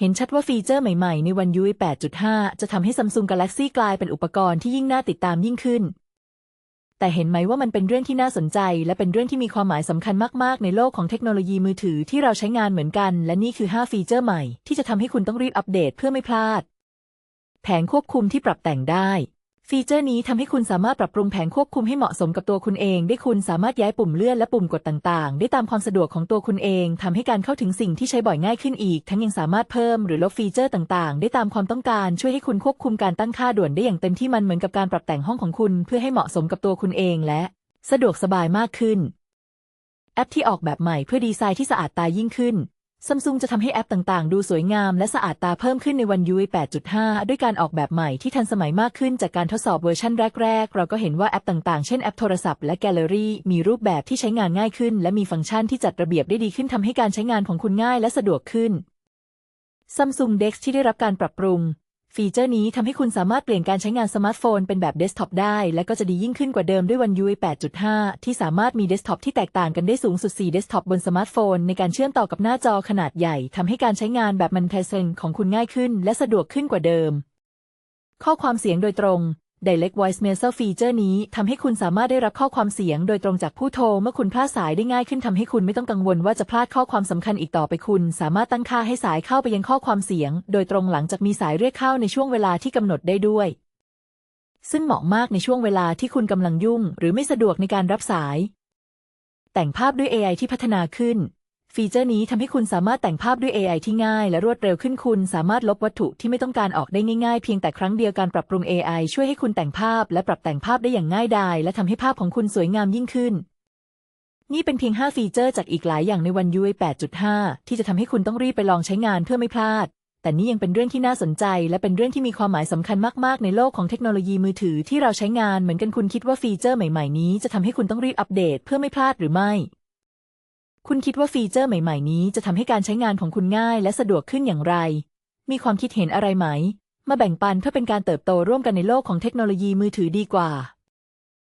เห็นชัดว่าฟีเจอร์ใหม่ๆ ในวัน UI 8.5 จะทำให้ Samsung Galaxy กลายเป็นอุปกรณ์ที่ยิ่งน่าติดตามยิ่งขึ้น แต่เห็นไหมว่ามันเป็นเรื่องที่น่าสนใจ และเป็นเรื่องที่มีความหมายสำคัญมากๆ ในโลกของเทคโนโลยีมือถือที่เราใช้งานเหมือนกัน และนี่คือ 5 ฟีเจอร์ใหม่ที่จะทำให้คุณต้องรีบอัปเดตเพื่อไม่พลาด แผงควบคุมที่ปรับแต่งได้ ฟีเจอร์นี้ทำให้คุณสามารถปรับปรุงแผงควบคุมให้เหมาะสมกับตัวคุณเอง ได้คุณสามารถย้ายปุ่มเลื่อนและปุ่มกดต่างๆ ได้ตามความสะดวกของตัวคุณเองทำให้การเข้าถึงสิ่งที่ใช้บ่อยง่ายขึ้นอีก ทั้งยังสามารถเพิ่มหรือลบฟีเจอร์ต่างๆ ได้ตามความต้องการช่วยให้คุณควบคุมการตั้งค่าด่วนได้อย่างเต็มที่มันเหมือนกับการปรับแต่งห้องของคุณ เพื่อให้เหมาะสมกับตัวคุณเอง และ สะดวกสบายมากขึ้น แอปที่ออกแบบใหม่เพื่อดีไซน์ที่สะอาดตายิ่งขึ้น ซัมซุงจะทำให้แอปต่างๆ ดูสวยงามและสะอาดตาเพิ่มขึ้นในวัน UI 8.5 ด้วยการออกแบบใหม่ที่ทันสมัยมากขึ้นจากการทดสอบเวอร์ชันแรก ๆ เราก็เห็นว่าแอปต่างๆ เช่นแอปโทรศัพท์และแกลเลอรี่มีรูปแบบที่ใช้งานง่ายขึ้น และมีฟังก์ชันที่จัดระเบียบได้ดีขึ้นทำให้การใช้งานของคุณง่ายและสะดวกขึ้น Samsung Dex ที่ได้รับการปรับปรุง ฟีเจอร์นี้ทำให้คุณสามารถเปลี่ยนการใช้งานสมาร์ทโฟนเป็นแบบเดสก์ท็อปได้ และก็จะดียิ่งขึ้นกว่าเดิมด้วยวัน UI 8.5 ที่สามารถมีเดสก์ท็อปที่แตกต่างกันได้สูงสุด 4 เดสก์ท็อปบนสมาร์ทโฟน ในการเชื่อมต่อกับหน้าจอขนาดใหญ่ทำให้การใช้งานแบบมันเทเซนของคุณง่ายขึ้น และสะดวกขึ้นกว่าเดิม ข้อความเสียงโดยตรง Direct Voice Message ฟีเจอร์นี้ทำให้คุณสามารถได้รับข้อความเสียงโดยตรงจากผู้โทรเมื่อคุณพลาดสายได้ง่ายขึ้นทำให้คุณไม่ต้องกังวลว่าจะพลาดข้อความสำคัญอีกต่อไปคุณ สามารถตั้งค่าให้สายเข้าไปยังข้อความเสียง โดยตรงหลังจากมีสายเรียกเข้าในช่วงเวลาที่กำหนดได้ด้วย ซึ่งเหมาะมากในช่วงเวลาที่คุณกำลังยุ่ง หรือไม่สะดวกในการรับสาย แต่งภาพด้วย AI ที่พัฒนาขึ้น ฟีเจอร์นี้ทำให้คุณสามารถแต่งภาพด้วย AI ที่ง่าย และรวดเร็วขึ้นคุณสามารถลบวัตถุที่ไม่ต้องการออกได้ง่ายๆ เพียงแต่ครั้งเดียวการปรับปรุง AI ช่วยให้คุณแต่งภาพ และปรับแต่งภาพได้อย่างง่ายดายและทำให้ภาพของคุณสวยงามยิ่งขึ้น นี่เป็นเพียง 5 ฟีเจอร์จากอีกหลายอย่างในวัน UI 8.5 ที่จะทำให้คุณต้องรีบไปลองใช้งานเพื่อไม่พลาด แต่นี่ยังเป็นเรื่องที่น่าสนใจ และเป็นเรื่องที่มีความหมายสำคัญมากๆ ในโลกของเทคโนโลยีมือถือที่เราใช้งานเหมือนกันคุณคิดว่าฟีเจอร์ใหม่ๆนี้จะทำให้คุณต้องรีบอัปเดตเพื่อไม่พลาดหรือไม่ คุณคิดว่าฟีเจอร์ใหม่ๆ นี้จะทำให้การใช้งานของคุณง่ายและสะดวกขึ้นอย่างไร มีความคิดเห็นอะไรไหม มาแบ่งปันเพื่อเป็นการเติบโตร่วมกันในโลกของเทคโนโลยีมือถือดีกว่า